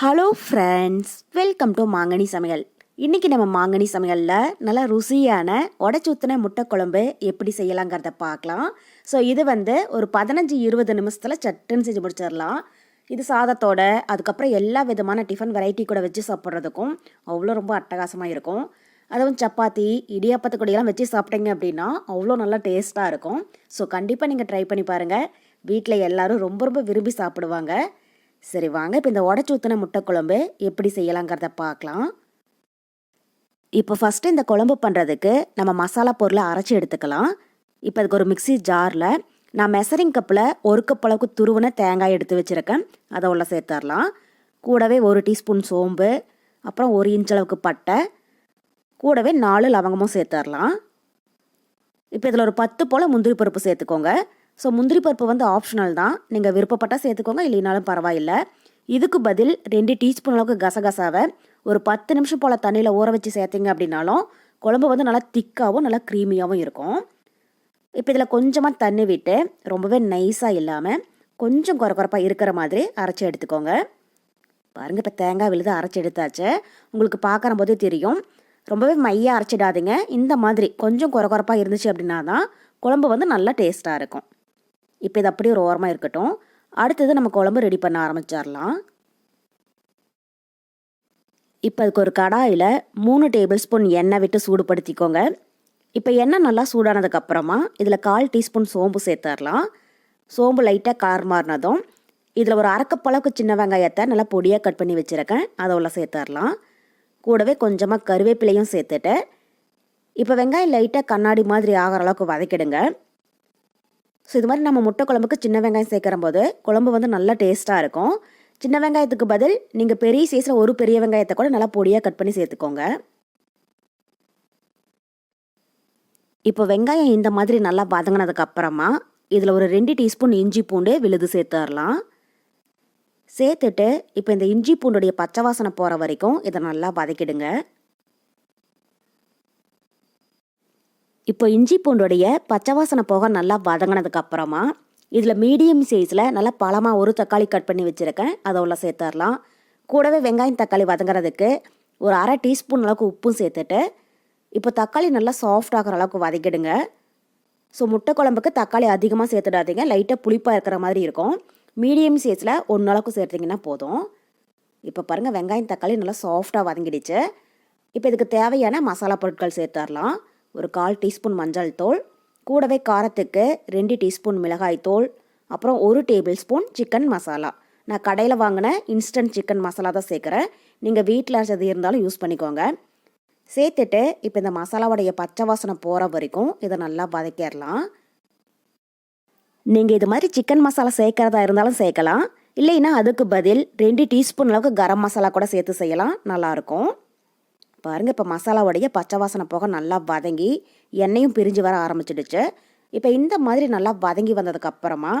Hello friends welcome to மாங்கனி சமையல் இன்றைக்கி நம்ம மாங்கனி சமையலில் நல்லா ருசியான உடச்சூத்தின முட்டை குழம்பு எப்படி செய்யலாங்கிறத பார்க்கலாம். ஸோ இது வந்து ஒரு பதினஞ்சு இருபது நிமிஷத்தில் சட்டுன்னு செஞ்சு முடிச்சிடலாம். இது சாதத்தோட அதுக்கப்புறம் எல்லா விதமான டிஃபன் வெரைட்டி கூட வச்சு சாப்பிட்றதுக்கும் அவ்வளோ ரொம்ப அட்டகாசமாக இருக்கும். அதுவும் சப்பாத்தி இடியாப்பத்து வச்சு சாப்பிட்டீங்க அப்படின்னா அவ்வளோ நல்லா டேஸ்ட்டாக இருக்கும். ஸோ கண்டிப்பாக நீங்கள் ட்ரை பண்ணி பாருங்கள் வீட்டில் எல்லாரும் ரொம்ப ரொம்ப விரும்பி சாப்பிடுவாங்க. சரி வாங்க. இப்போ இந்த உடச்சி ஊற்றின முட்டை குழம்பு எப்படி செய்யலாங்கிறத பார்க்கலாம். இப்போ ஃபஸ்ட்டு இந்த குழம்பு பண்ணுறதுக்கு நம்ம மசாலா பொருளை அரைச்சி எடுத்துக்கலாம். இப்போ அதுக்கு ஒரு மிக்ஸி ஜாரில் நான் மெசரிங் கப்பில் ஒரு கப் அளவுக்கு துருவின தேங்காய் எடுத்து வச்சுருக்கேன். அதை உள்ள சேர்த்துடலாம். கூடவே ஒரு டீஸ்பூன் சோம்பு அப்புறம் ஒரு இன்ச் அளவுக்கு பட்டை கூடவே நாலு லவங்கமும் சேர்த்துடலாம். இப்போ இதில் ஒரு பத்து போல் முந்திரி பருப்பு சேர்த்துக்கோங்க. ஸோ முந்திரி பருப்பு வந்து ஆப்ஷனல் தான். நீங்கள் விருப்பப்பட்டால் சேர்த்துக்கோங்க இல்லைனாலும் பரவாயில்ல. இதுக்கு பதில் ரெண்டு டீஸ்பூன் அளவுக்கு கசகசாவை ஒரு பத்து நிமிஷம் போல் தண்ணியில் ஊற வச்சு சேர்த்திங்க அப்படின்னாலும் குழம்பு வந்து நல்லா திக்காகவும் நல்லா க்ரீமியாகவும் இருக்கும். இப்போ இதில் கொஞ்சமாக தண்ணி விட்டு ரொம்பவே நைஸாக இல்லாமல் கொஞ்சம் குறை குறைப்பாக இருக்கிற மாதிரி அரைச்சி எடுத்துக்கோங்க. பாருங்கள் இப்போ தேங்காய் விழுது அரைச்சி எடுத்தாச்சு. உங்களுக்கு பார்க்குற போதே தெரியும். ரொம்பவே மையாக அரைச்சிடாதீங்க. இந்த மாதிரி கொஞ்சம் குறை குறைப்பாக இருந்துச்சு அப்படின்னா தான் குழம்பு வந்து நல்லா டேஸ்ட்டாக இருக்கும். இப்போ இது அப்படியே ஒரு ஓரமாக இருக்கட்டும். அடுத்தது நம்ம குழம்பு ரெடி பண்ண ஆரம்பிச்சிடலாம். இப்போ அதுக்கு ஒரு கடாயில் மூணு டேபிள் ஸ்பூன் எண்ணெய் விட்டு சூடுபடுத்திக்கோங்க. இப்போ எண்ணெய் நல்லா சூடானதுக்கப்புறமா இதில் கால் டீஸ்பூன் சோம்பு சேர்த்துடலாம். சோம்பு லைட்டாக கார் மாறினதும் இதில் ஒரு அரைக்கப்பளவுக்கு சின்ன வெங்காயத்தை நல்லா பொடியாக கட் பண்ணி வச்சுருக்கேன். அதை உள்ள சேர்த்துடலாம். கூடவே கொஞ்சமாக கருவேப்பிலையும் சேர்த்துட்டு இப்போ வெங்காயம் லைட்டாக கண்ணாடி மாதிரி ஆகிற அளவுக்கு வதக்கிடுங்க. ஸோ இது மாதிரி நம்ம முட்டை குழம்புக்கு சின்ன வெங்காயம் சேர்க்குற போது குழம்பு வந்து நல்லா டேஸ்ட்டாக இருக்கும். சின்ன வெங்காயத்துக்கு பதில் நீங்கள் பெரிய சைஸில் ஒரு பெரிய வெங்காயத்தை கூட நல்லா பொடியாக கட் பண்ணி சேர்த்துக்கோங்க. இப்போ வெங்காயம் இந்த மாதிரி நல்லா வதங்கினதுக்கு அப்புறமா இதில் ஒரு ரெண்டு டீஸ்பூன் இஞ்சி பூண்டு விழுது சேர்த்துடலாம். சேர்த்துட்டு இப்போ இந்த இஞ்சி பூண்டுடைய பச்சை வாசனை போகிற வரைக்கும் இதை நல்லா வதக்கிடுங்க. இப்போ இஞ்சி பூண்டுடைய பச்சை வாசனை போக நல்லா வதங்கினதுக்கு அப்புறமா இதில் மீடியம் சைஸில் நல்லா பழமாக ஒரு தக்காளி கட் பண்ணி வச்சுருக்கேன். அதை உள்ள சேர்த்துடலாம். கூடவே வெங்காயம் தக்காளி வதங்குறதுக்கு ஒரு அரை டீஸ்பூன் அளவுக்கு உப்பும் சேர்த்துட்டு இப்போ தக்காளி நல்லா சாஃப்ட் ஆகிற அளவுக்கு வதக்கிடுங்க. ஸோ முட்டை குழம்புக்கு தக்காளி அதிகமாக சேர்த்துடாதீங்க. லைட்டாக புளிப்பாக இருக்கிற மாதிரி இருக்கும். மீடியம் சைஸில் ஒன்று அளவுக்கு சேர்த்திங்கன்னா போதும். இப்போ பாருங்கள் வெங்காயம் தக்காளி நல்லா சாஃப்டாக வதங்கிடுச்சு. இப்போ இதுக்கு தேவையான மசாலா பொருட்கள் சேர்த்துடலாம். ஒரு கால் டீஸ்பூன் மஞ்சள் தூள் கூடவே காரத்துக்கு ரெண்டு டீஸ்பூன் மிளகாய் தூள் அப்புறம் ஒரு டேபிள் ஸ்பூன் சிக்கன் மசாலா. நான் கடையில் வாங்கின இன்ஸ்டன்ட் சிக்கன் மசாலா தான் சேர்க்குறேன். நீங்கள் வீட்டில் அரைச்சது இருந்தாலும் யூஸ் பண்ணிக்கோங்க. சேர்த்துட்டு இப்போ இந்த மசாலாவுடைய பச்சை வாசனை போகிற வரைக்கும் இதை நல்லா வதக்கிடலாம். நீங்கள் இது மாதிரி சிக்கன் மசாலா சேர்க்குறதா இருந்தாலும் சேர்க்கலாம். இல்லைன்னா அதுக்கு பதில் ரெண்டு டீஸ்பூன் அளவுக்கு கரம் மசாலா கூட சேர்த்து செய்யலாம். நல்லாயிருக்கும் பாருங்கள் இப்போ மசாலாவுடைய பச்சை வாசனை போக நல்லா வதங்கி எண்ணெயும் பிரிஞ்சு வர ஆரம்பிச்சிடுச்சு. இப்போ இந்த மாதிரி நல்லா வதங்கி வந்ததுக்கப்புறமா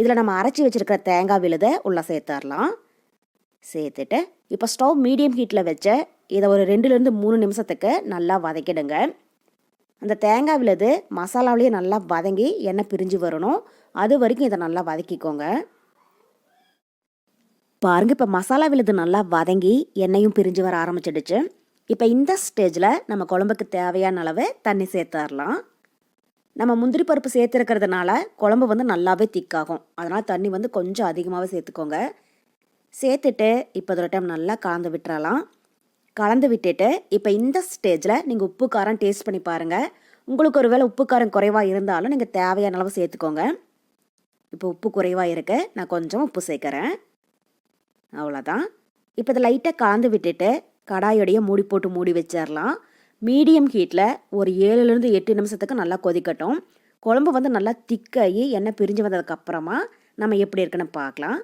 இதில் நம்ம அரைச்சி வச்சுருக்கிற தேங்காய் விழுதை உள்ளே சேர்த்துடலாம். சேர்த்துட்டு இப்போ ஸ்டவ் மீடியம் ஹீட்டில் வச்சு இதை ஒரு ரெண்டுலேருந்து மூணு நிமிஷத்துக்கு நல்லா வதக்கிடுங்க. அந்த தேங்காய் விழுது மசாலாவிலேயே நல்லா வதங்கி எண்ணெய் பிரிஞ்சு வரணும். அது வரைக்கும் இதை நல்லா வதக்கிக்கோங்க. பாருங்கள் இப்போ மசாலா விழுது நல்லா வதங்கி எண்ணெயும் பிரிஞ்சு வர ஆரம்பிச்சிடுச்சு. இப்போ இந்த ஸ்டேஜில் நம்ம குழம்புக்கு தேவையான அளவு தண்ணி சேர்த்துடலாம். நம்ம முந்திரி பருப்பு சேர்த்துருக்கிறதுனால குழம்பு வந்து நல்லாவே திக்காகும். அதனால் தண்ணி வந்து கொஞ்சம் அதிகமாகவே சேர்த்துக்கோங்க. சேர்த்துட்டு இப்போ ஒரு டைம் நல்லா கலந்து விட்டுறலாம். கலந்து விட்டுட்டு இப்போ இந்த ஸ்டேஜில் நீங்கள் உப்பு காரம் டேஸ்ட் பண்ணி பாருங்கள் உங்களுக்கு ஒரு வேளை உப்பு காரம் குறைவாக இருந்தாலும் நீங்கள் தேவையான அளவு சேர்த்துக்கோங்க. இப்போ உப்பு குறைவாக இருக்கு. நான் கொஞ்சம் உப்பு சேர்க்குறேன். அவ்வளோதான் இப்போ இதை லைட்டாக கலந்து விட்டுட்டு கடாயோடைய மூடி போட்டு மூடி வச்சிடலாம் மீடியம் ஹீட்டில் ஒரு ஏழுலேருந்து எட்டு நிமிஷத்துக்கு நல்லா கொதிக்கட்டும். குழம்பு வந்து நல்லா திக்காகி எண்ணெய் பிரிஞ்சு வந்ததுக்கப்புறமா நம்ம எப்படி இருக்குன்னு பார்க்கலாம்.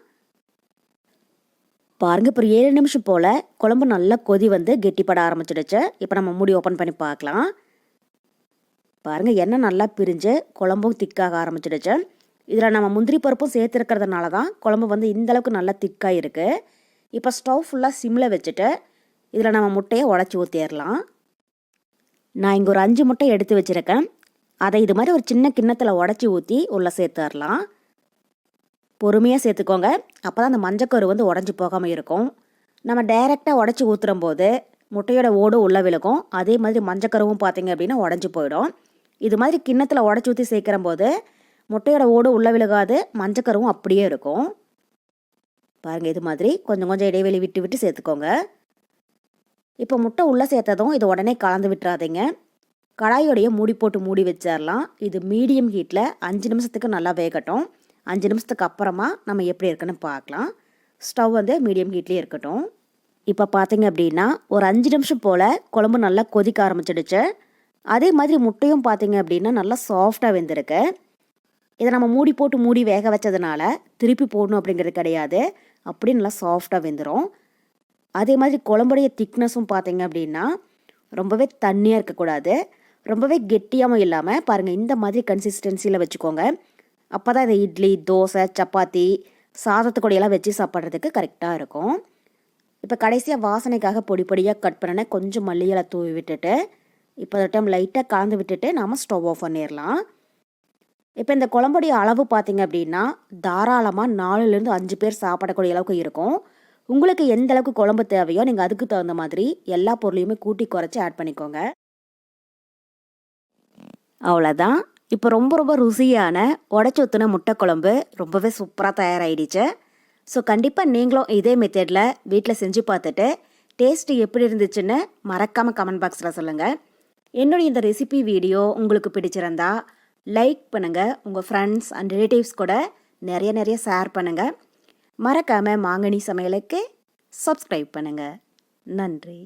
பாருங்கள் இப்போ ஒரு ஏழு நிமிஷம் போல் குழம்பு நல்லா கொதி வந்து கெட்டிப்பட ஆரம்பிச்சிடுச்சு. இப்போ நம்ம மூடி ஓப்பன் பண்ணி பார்க்கலாம். பாருங்கள் எண்ணெய் நல்லா பிரிஞ்சு குழம்பும் திக்காக ஆரம்பிச்சிடுச்சு. இதில் நம்ம முந்திரி பருப்பும் சேர்த்துருக்கிறதுனால தான் குழம்பு வந்து இந்தளவுக்கு நல்லா திக்காக இருக்குது இப்போ ஸ்டவ் ஃபுல்லாக சிம்மில் வச்சுட்டு இதில் நம்ம முட்டையை உடச்சி ஊற்றிடலாம் நான் இங்கே ஒரு அஞ்சு முட்டை எடுத்து வச்சுருக்கேன். அதை இது மாதிரி ஒரு சின்ன கிண்ணத்தில் உடச்சி ஊற்றி உள்ளே சேர்த்துடலாம். பொறுமையாக சேர்த்துக்கோங்க. அப்போ தான் அந்த மஞ்சக்கரு வந்து உடஞ்சி போகாமல் இருக்கும். நம்ம டைரெக்டாக உடச்சி ஊற்றுறும் போது முட்டையோட ஓடு உள்ளே விழுக்கும் அதே மாதிரி மஞ்சக்கருவும் பார்த்தீங்க அப்படின்னா உடஞ்சி போயிடும். இது மாதிரி கிண்ணத்தில் உடச்சி ஊற்றி சேர்க்குற போது முட்டையோட ஓடு உள்ளே விழுகாது மஞ்சக்கருவும் அப்படியே இருக்கும். பாருங்கள் இது மாதிரி கொஞ்சம் கொஞ்சம் இடைவெளி விட்டு விட்டு சேர்த்துக்கோங்க. இப்போ முட்டை உள்ளே சேர்த்ததும் இது உடனே கலந்து விட்டுறாதீங்க. கடாயோடைய மூடி போட்டு மூடி வச்சிடலாம் இது மீடியம் ஹீட்டில் அஞ்சு நிமிஷத்துக்கு நல்லா வேகட்டும். அஞ்சு நிமிஷத்துக்கு அப்புறமா நம்ம எப்படி இருக்குன்னு பார்க்கலாம். ஸ்டவ் வந்து மீடியம் ஹீட்லேயே இருக்கட்டும். இப்போ பார்த்தீங்க அப்படின்னா ஒரு அஞ்சு நிமிஷம் போல் குழம்பு நல்லா கொதிக்க ஆரம்பிச்சிடுச்சு. அதே மாதிரி முட்டையும் பார்த்தீங்க அப்படின்னா நல்லா சாஃப்டாக வெந்திருக்கு. இதை நம்ம மூடி போட்டு மூடி வேக வச்சதுனால திருப்பி போடணும் அப்படிங்கிறது கிடையாது. அப்படியே நல்லா சாஃப்டாக வெந்துடும் அதே மாதிரி குழம்புடைய திக்னஸும் பார்த்தீங்க அப்படின்னா ரொம்பவே தண்ணியாக இருக்கக்கூடாது. ரொம்பவே கெட்டியாகவும் இல்லாமல் பாருங்கள் இந்த மாதிரி கன்சிஸ்டன்சியில் வச்சுக்கோங்க. அப்போ தான் இந்த இட்லி தோசை சப்பாத்தி சாதத்துக்கூடையெல்லாம் வச்சு சாப்பிட்றதுக்கு கரெக்டாக இருக்கும். இப்போ கடைசியாக வாசனைக்காக பொடி பொடியாக கட் பண்ணன கொஞ்சம் மல்லியலை தூவி விட்டுட்டு இப்போ டைம் லைட்டாக கலந்து விட்டுட்டு நாம் ஸ்டவ் ஆஃப் பண்ணிடலாம். இப்போ இந்த குழம்புடைய அளவு பார்த்தீங்க அப்படின்னா தாராளமாக நாலுலேருந்து அஞ்சு பேர் சாப்பிடக்கூடிய அளவுக்கு இருக்கும். உங்களுக்கு எந்த அளவுக்கு குழம்பு தேவையோ நீங்கள் அதுக்கு தகுந்த மாதிரி எல்லா பொருளையுமே கூட்டி குறைச்சி ஆட் பண்ணிக்கோங்க. அவ்வளோதான் இப்போ ரொம்ப ரொம்ப ருசியான உடச்சி ஊற்றின முட்டை குழம்பு ரொம்பவே சூப்பராக தயாராகிடுச்சு ஸோ கண்டிப்பாக நீங்களும் இதே மெத்தடில் வீட்டில் செஞ்சு பார்த்துட்டு டேஸ்ட்டு எப்படி இருந்துச்சுன்னு மறக்காமல் கமெண்ட் பாக்ஸில் சொல்லுங்கள் என்னுடைய இந்த ரெசிபி வீடியோ உங்களுக்கு பிடிச்சிருந்தா லைக் பண்ணுங்கள் உங்கள் ஃப்ரெண்ட்ஸ் அண்ட் ரிலேட்டிவ்ஸ் கூட நிறைய நிறைய ஷேர் பண்ணுங்கள் மறக்காமல் மாங்கனி சமையலுக்கு சப்ஸ்கிரைப் பண்ணுங்கள் நன்றி.